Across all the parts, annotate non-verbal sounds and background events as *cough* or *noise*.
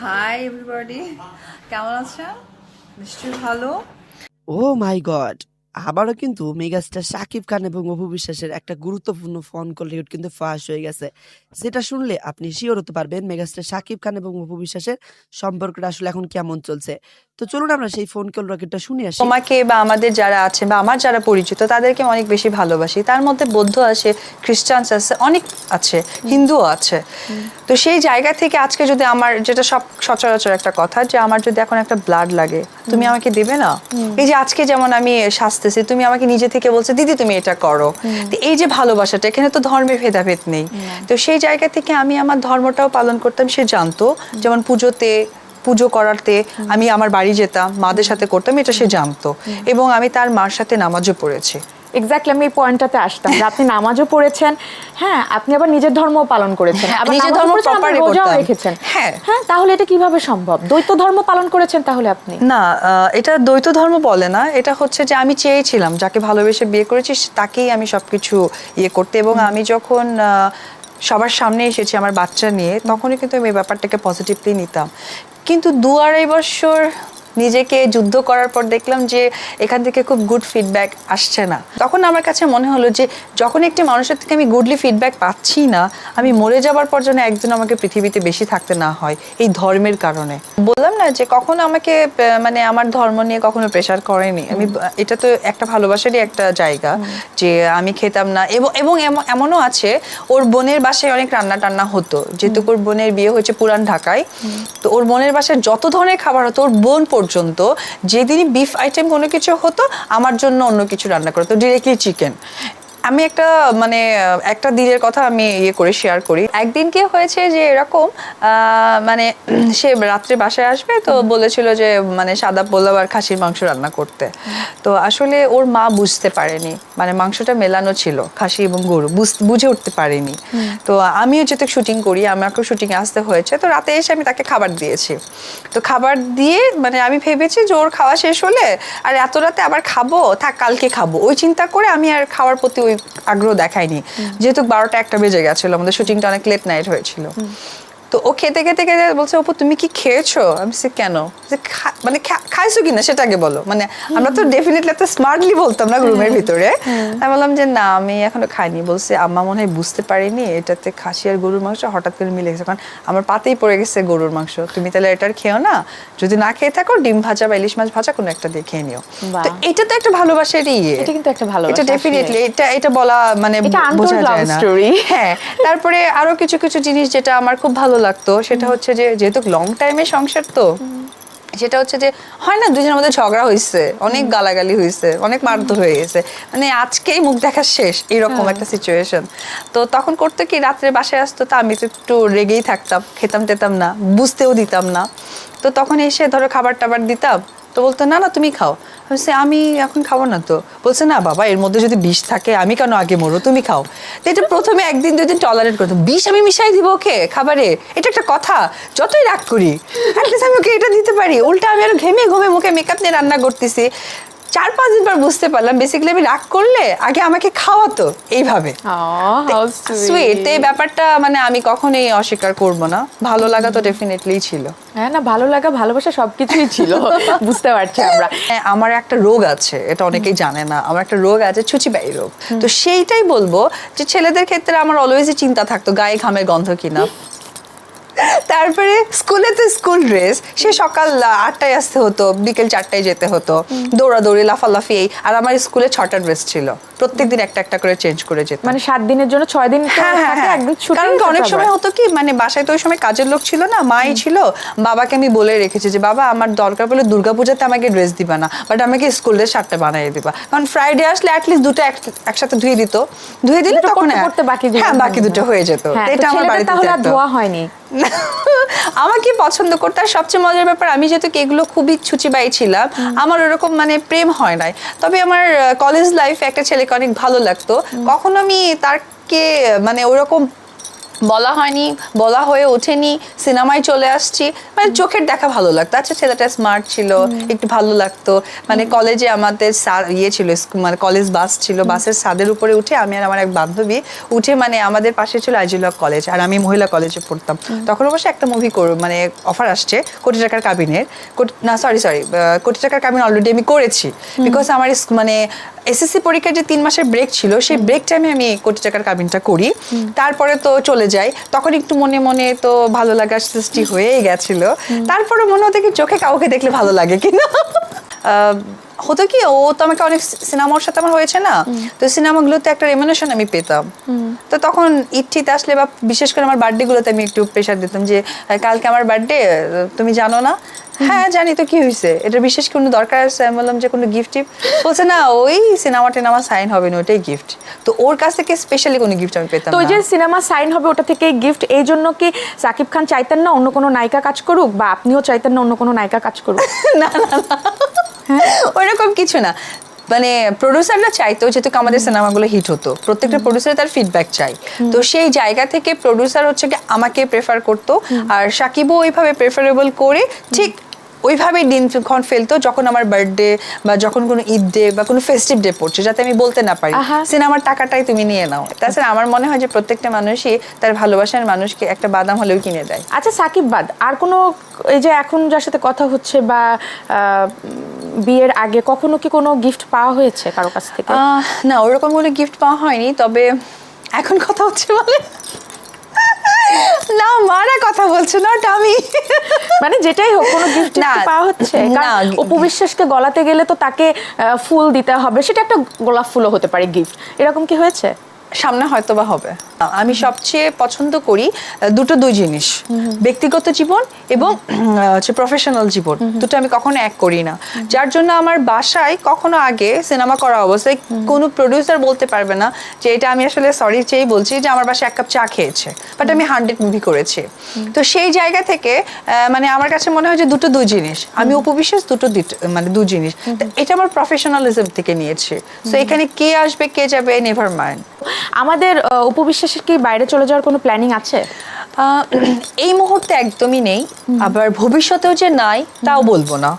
Hi everybody কেমন আছেন? নিশ্চয়ই ভালো। ও মাই গড আবারও কিন্তু মেগাস্টার শাকিব খান এবং অপু বিশ্বাসের একটা গুরুত্বপূর্ণ ফোন কল রেকর্ড কিন্তু ফাঁস হয়ে গেছে। যেটা শুনলে আপনি শিওর হতে পারবেন মেগাস্টার শাকিব খান এবং অপু বিশ্বাসের সম্পর্কটা আসলে এখন কেমন চলছে। তো চলুন আমরা সেই ফোন কল রেকর্ডটা শুনে আসি। তোমাকে বা আমাদের যারা আছে বা আমার যারা পরিচিত তাদেরকে অনেক বেশি ভালোবাসি। তার মধ্যে বৌদ্ধ আছে খ্রিস্টানস আছে অনেক আছে হিন্দুও আছে। তো সেই জায়গা থেকে আজকে যদি আমার যেটা সব সচরাচর একটা কথা যে আমার যদি এখন একটা ব্লাড লাগে তুমি আমাকে দেবে না? এই যে আজকে যেমন আমি সাজতেছি তুমি আমাকে নিজে থেকে বলছো দিদি তুমি এটা করো। তো এই যে ভালোবাসাটা এখানে তো ধর্মের ভেদাভেদ নেই। তো সেই জায়গা থেকে আমি আমার ধর্মটাও পালন করতাম সে জানতো। যেমন পুজোতে পুজো করাতে আমি আমার বাড়ি যেতাম মাদের সাথে করতাম এটা সে জানতো। এবং আমি তার মার সাথে নামাজও পড়েছি। এক্স্যাক্টলি আমি এই পয়েন্টটাতে আসতাম যে আপনি নামাজও পড়েছেন হ্যাঁ আপনি আবার নিজের ধর্মও পালন করেছেন আবার নিজের ধর্ম রোজাও রেখেছেন। হ্যাঁ। হ্যাঁ তাহলে এটা কীভাবে সম্ভব? দ্বৈত ধর্ম পালন করেছেন তাহলে আপনি? না এটা দ্বৈত ধর্ম বলে না এটা হচ্ছে যে আমি চেয়েছিলাম যাকে ভালোবেসে বিয়ে করেছি তাকেই আমি সবকিছু ইয়ে করতে এবং আমি যখন সবার সামনে এসেছি আমার বাচ্চা নিয়ে তখনই কিন্তু আমি এই ব্যাপারটাকে পজিটিভলি নিতাম। কিন্তু দু আড়াই বছর নিজেকে যুদ্ধ করার পর দেখলাম যে এখান থেকে খুব গুড ফিডব্যাক আসছে না। তখন আমার কাছে মনে হলো যে যখন একটি মানুষের থেকে আমি গুডলি ফিডব্যাক পাচ্ছি না আমি মরে যাবার পর যেন একজন আমাকে পৃথিবীতে বেশি থাকতে না হয় এই ধর্মের কারণে। বললাম না যে কখনো আমাকে মানে আমার ধর্ম নিয়ে কখনো প্রেশার করেনি। আমি এটা তো একটা ভালোবাসারই একটা জায়গা যে আমি খেতাম না। এবং এবং এম- এমনও আছে ওর বোনের বাসায় অনেক রান্না টান্না হতো। যেহেতু ওর বোনের বিয়ে হয়েছে পুরান ঢাকায় তো ওর বোনের বাসায় যত ধরনের খাবার হতো ওর বোন পর্যন্ত যেদিনই বিফ আইটেম কোনো কিছু হতো, আমার জন্য অন্য কিছু রান্না করতো ডিরেক্টলি চিকেন আমি একটা মানে একটা দিনের কথা আমি ইয়ে করে শেয়ার করি। একদিন কি হয়েছে যে এরকম মানে সে রাত্রে বাসায় আসবে তো বলেছিল যে মানে সাদা পোলাও আর খাসির মাংস রান্না করতে। তো আসলে ওর মা বুঝতে পারেনি মানে মাংসটা মেলানো ছিল খাসি এবং গরু বুঝ- বুঝে উঠতে পারেনি। তো আমিও যেহেতু শুটিং করি আমাকেও শুটিংয়ে আসতে হয়েছে তো রাতে এসে আমি তাকে খাবার দিয়েছি। তো খাবার দিয়ে মানে আমি ভেবেছি যে ওর খাওয়া শেষ হলে আর এত রাতে আবার খাব থাক কালকে খাব। ওই চিন্তা করে আমি আর খাওয়ার প্রতি ওই আগ্রহ দেখায়নি। যেহেতু বারোটা একটা বেজে গেছিল আমাদের শুটিংটা অনেক লেট নাইট হয়েছিল। তো ও খেতে খেতে খেতে বলছে অপু তুমি কি খেয়েছো? আমি বলছি, কেন? যে মানে খাইছো কিনা সেটা আগে বলো। মানে আমরা তো ডেফিনেটলি এত স্মার্টলি বলতাম না রুমের ভিতরে। আমি বললাম যে না আমি এখনও খাইনি। বলছে আম্মা মনে হয় বুঝতে পারিনি এটাতে খাসি আর গরুর মাংস হঠাৎ করে মিলে গেছে। কারণ আমার পাতেই পড়ে গেছে গরুর মাংস। তুমি তাহলে এটার খেও না। যদি না খেয়ে থাকো ডিম ভাজা বা ইলিশ মাছ ভাজা কোনো একটা দিয়ে খেয়ে নিও। তো এটা তো একটা ভালোবাসারই ইয়ে। এটা কিন্তু একটা ভালোবাসা এটা ডেফিনেটলি এটা এটা বলা মানে বোঝা যায় না। হ্যাঁ তারপরে আরও কিছু কিছু জিনিস যেটা আমার খুব ভালো লাগতো সেটা হচ্ছে যে যেহেতু লং টাইমে সংসার তো সেটা হচ্ছে যে হয় না দুজনের মধ্যে ঝগড়া হয়েছে অনেক গালাগালি হয়েছে অনেক মারধর হয়ে গেছে মানে আজকেই মুখ দেখা শেষ এরকম একটা সিচুয়েশন তো তখন করতে কি রাত্রে বাসায় আসতো তা আমি তো একটু রেগেই থাকতাম খেতাম তেতাম না বুঝতেও দিতাম না। তো তখন এসে ধরো খাবার টাবার দিতাম তো বলতো না না তুমি খাও। বলছি, আমি এখন খাব না তো। বলছে না বাবা এর মধ্যে যদি বিষ থাকে আমি কেন আগে মরো তুমি খাও। তো এটা প্রথমে একদিন দুই দিন টলারেট করতো বিষ আমি মিশাই দিব ওকে খাবারে? এটা একটা কথা। যতই রাগ করি আমি ওকে এটা দিতে পারি। উল্টা আমি আরও ঘেমে ঘুমে মুখে মেকআপ নিয়ে রান্না করতেছি। চার পাঁচ দিন পর বুঝতে পারলাম বেসিক্যালি আমি রাগ করলে আগে আমাকে খাওয়াতো এইভাবে। সুইট এই ব্যাপারটা মানে আমি কখনোই অস্বীকার করব না। ভালো লাগা তো ডেফিনেটলি ছিল। হ্যাঁ না ভালো লাগা ভালোবাসা সবকিছুই ছিল *laughs* বুঝতে পারছি আমরা। হ্যাঁ, আমার একটা রোগ আছে এটা অনেকেই জানে না। আমার একটা রোগ আছে ছুচিবাই রোগ। তো সেইটাই বলব যে ছেলেদের ক্ষেত্রে আমার অলওয়েজই চিন্তা থাকতো গায়ে ঘামের গন্ধ কিনা। তারপরে স্কুলে তো স্কুল ড্রেস সে সকাল আটটায় আসতে হতো বিকেল চারটায় যেতে হতো দৌড়াদৌড়ি লাফালাফি এই আর আমার স্কুলে ছটা ড্রেস ছিল। প্রত্যেকদিন একটা একটা করে চেঞ্জ করে যেতাম। মানে সাত দিনের জন্য ছয় দিন হ্যাঁ হ্যাঁ হ্যাঁ। একদিন ছুটি কারণ অনেক সময় হতো কি মানে বাসায় তো ওই সময় কাজের লোক ছিল না মাই ছিল বাবাকে আমি বলে রেখেছি যে বাবা আমার দরকার পড়লে দুর্গাপূজাতে আমাকে ড্রেস দিবা না বাট আমাকে স্কুল ড্রেস শার্টটা বানিয়ে দিবা। কারণ ফ্রাইডে আসলে অ্যাটলিস্ট দুটো একসাথে ধুয়ে দিত। ধুয়ে দিলে তখন করতে বাকি দুটো হ্যাঁ বাকি দুটো হয়ে যেত। এটা আমার বাড়িতে তাহলে ধোয়া হয়নি। *laughs* আমাকে পছন্দ করতে আর সবচেয়ে মজার ব্যাপার আমি যেহেতু কি এগুলো খুবই ছুচিবাই ছিলাম আমার ওরকম মানে প্রেম হয় নাই। তবে আমার কলেজ লাইফে একটা ছেলেকে অনেক ভালো লাগতো। কখনো আমি তারকে মানে ওরকম বলা হয়নি বলা হয়ে ওঠেনি সিনেমায় চলে আসছি। মানে চোখের দেখা ভালো লাগতো। আচ্ছা ছেলেটা স্মার্ট ছিল একটু ভালো লাগতো। মানে কলেজে আমাদের ইয়ে ছিল মানে কলেজ বাস ছিল বাসের ছাদের উপরে উঠে আমি আর আমার এক বান্ধবী উঠে মানে আমাদের পাশে ছিল আইজুল্লাহ কলেজ আর আমি মহিলা কলেজে পড়তাম। তখন অবশ্য একটা মুভি মানে অফার আসছে কোটি টাকার কাবিনের। কোটি- না সরি সরি কোটি টাকার কাবিন অলরেডি আমি করেছি। বিকজ আমার মানে এসএসসি পরীক্ষার যে তিন মাসের ব্রেক ছিল সেই ব্রেক টাইমে আমি কোটি টাকার কাবিনটা করি। তারপরে তো চলে যাই তখন একটু মনে মনে তো ভালো লাগার সৃষ্টি হয়েই গেছিল। তারপরে মনে হতো কি চোখে কাউকে দেখলে ভালো লাগে কিনা? আহ, হতো কি ও তো আমাকে অনেক সিনেমার সাথে আমার হয়েছে না। তো সিনেমাগুলোতে একটা রেমুনেশন আমি পেতাম। তো তখন ইচ্ছিতে আসলে বা বিশেষ করে আমার বার্থডে গুলোতে আমি একটু প্রেশার দিতাম যে কালকে আমার বার্থডে তুমি জানো না? হ্যাঁ জানি তো কি হয়েছে এটা বিশেষ কোনো দরকার আছে? আমি বললাম যে কোনো গিফট বলছে না ওই সিনেমা টিনেমা সাইন হবে না ওটাই গিফট তো ওর কাছ থেকে স্পেশালি কোনো গিফট আমি পেতাম তো ওই যে সিনেমা সাইন হবে ওটা থেকে গিফট এই জন্য কি সাকিব খান চাইতেন না অন্য কোনো নায়িকা কাজ করুক? বা আপনিও চাইতেন না অন্য কোনো নায়িকা কাজ করুক? *laughs* না না। ওইরকম কিছু না। মানে প্রডিউসাররা চাইতো যেহেতু আমাদের সিনেমাগুলো হিট হতো। প্রত্যেকটা প্রডিউসার তার ফিডব্যাক চাই তো সেই জায়গা থেকে প্রডিউসার হচ্ছে কি আমাকে প্রেফার করতো। আর সাকিবও ওইভাবে প্রেফারেবল করে ঠিক ওইভাবেই দিনক্ষণ ফেলতো যখন আমার বার্থডে বা যখন কোনো ঈদ ডে বা কোনো ফেস্টিভ ডে পড়ছে যাতে আমি বলতে না পারি। সিনেমার টাকাটাই তুমি নিয়ে নাও। তাছাড়া আমার মনে হয় যে প্রত্যেকটা মানুষই তার ভালোবাসার মানুষকে একটা বাদাম হলেও কিনে দেয়। আচ্ছা সাকিব বাদ আর কোনো এই যে এখন যার সাথে কথা হচ্ছে বা বিয়ের আগে কখনো কি কোনো গিফট পাওয়া হয়েছে কারও কাছ থেকে? না ওরকম কোনো গিফট পাওয়া হয়নি তবে এখন কথা হচ্ছে বলে। না মারা কথা বলছে না ওটা আমি। মানে যেটাই হোক কোনো গিফট না, পাওয়া হচ্ছে? অপু বিশ্বাসকে গলাতে গেলে তো তাকে ফুল দিতে হবে সেটা একটা গোলাপ ফুলও হতে পারে গিফট এরকম কি হয়েছে? সামনে হয়তো বা হবে। আমি সবচেয়ে পছন্দ করি দুটো দুই জিনিস। ব্যক্তিগত জীবন এবং হচ্ছে প্রফেশনাল জীবন। দুটো আমি কখনো এক করি না। যার জন্য আমার বাসায় কখনো আগে সিনেমা করা অবস্থায় কোনো প্রডিউসার বলতে পারবে না যে এটা আমি আসলে সরি চেয়েই বলছি যে আমার বাসায় এক কাপ চা খেয়েছে। বাট আমি হান্ড্রেড মুভি করেছি। তো সেই জায়গা থেকে মানে আমার কাছে মনে হয় যে দুটো দুই জিনিস। আমি উপবিশ্বাস দুটো মানে দু জিনিস। এটা আমার প্রফেশনালিজম থেকে নিয়েছি। তো এখানে কে আসবে কে যাবে নেভার মাইন্ড আমাদের আহ, অপু কি বাইরে চলে যাওয়ার কোনো প্ল্যানিং আছে? এই মুহূর্তে একদমই নেই। আবার ভবিষ্যতেও যে নাই তাও বলব না।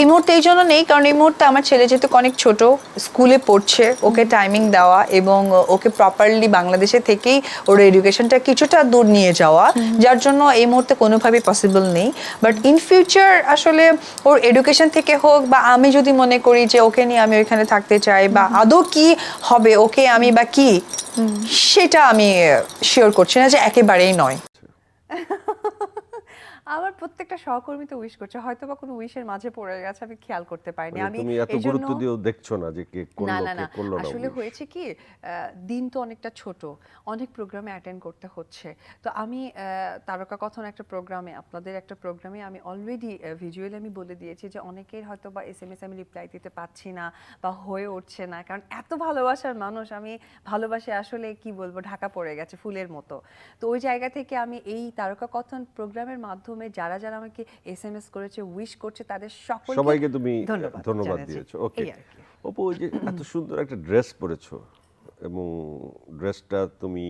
এই মুহূর্তে এই জন্য নেই কারণ এই মুহূর্তে আমার ছেলে যেহেতু অনেক ছোট স্কুলে পড়ছে ওকে টাইমিং দেওয়া এবং ওকে প্রপারলি বাংলাদেশে থেকেই ওর এডুকেশনটা কিছুটা দূর নিয়ে যাওয়া যার জন্য এই মুহূর্তে কোনোভাবেই পসিবল নেই। বাট ইন ফিউচার আসলে ওর এডুকেশন থেকে হোক বা আমি যদি মনে করি যে ওকে নিয়ে আমি ওইখানে থাকতে চাই বা আদৌ কি হবে ওকে আমি বা কি সেটা আমি শিওর করছি না যে একেবারেই নয়। *laughs* আমার প্রত্যেকটা সহকর্মী তো উইশ করছে। হয়তো বা কোনো উইশের মাঝে পড়ে গেছে আমি খেয়াল করতে পারিনি। মানে আমি তুমি এত গুরুত্ব দিয়েও দেখছ না যে কে না করল না কে না। করল না আসলে হয়েছে কি দিন তো অনেকটা ছোট অনেক প্রোগ্রামে অ্যাটেন্ড করতে হচ্ছে। তো আমি তারকা কথন একটা প্রোগ্রামে আপনাদের একটা প্রোগ্রামে আমি অলরেডি ভিজুয়ালি আমি বলে দিয়েছি যে অনেকের হয়তো বা এস এম এস আমি রিপ্লাই দিতে পারছি না বা হয়ে উঠছে না। কারণ এত ভালোবাসার মানুষ আমি ভালোবাসে আসলে কি বলব ঢাকা পড়ে গেছে ফুলের মতো। তো ওই জায়গা থেকে আমি এই তারকা কথন প্রোগ্রামের মাধ্যমে যারা যারা আমাকে এস এম এস করেছে উইশ করছে তাদের সকল সবাইকে তুমি ধন্যবাদ দিয়েছ। ওকে অপু যে এত সুন্দর একটা ড্রেস পরেছো এবং ড্রেসটা তুমি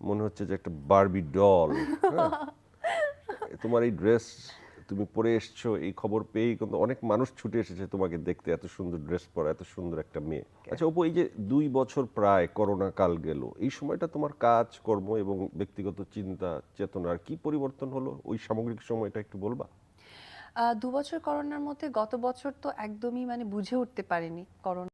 মনে হচ্ছে যে একটা বারবি ডল *laughs* তোমার এই ড্রেস তুমি পরে এসছো এই খবর পেয়েই কিন্তু অনেক মানুষ ছুটে এসেছে তোমাকে দেখতে এত সুন্দর ড্রেস পরা এত সুন্দর একটা মেয়ে। আচ্ছা অপু এই যে দুই বছর প্রায় করোনা কাল গেল এই সময়টা তোমার কাজ কর্ম এবং ব্যক্তিগত চিন্তা চেতনার কি পরিবর্তন হলো? ওই সামগ্রিক সময়টা একটু বলবা। আহ, দু বছর করোনার মধ্যে গত বছর তো একদমই মানে বুঝে উঠতে পারিনি করোনা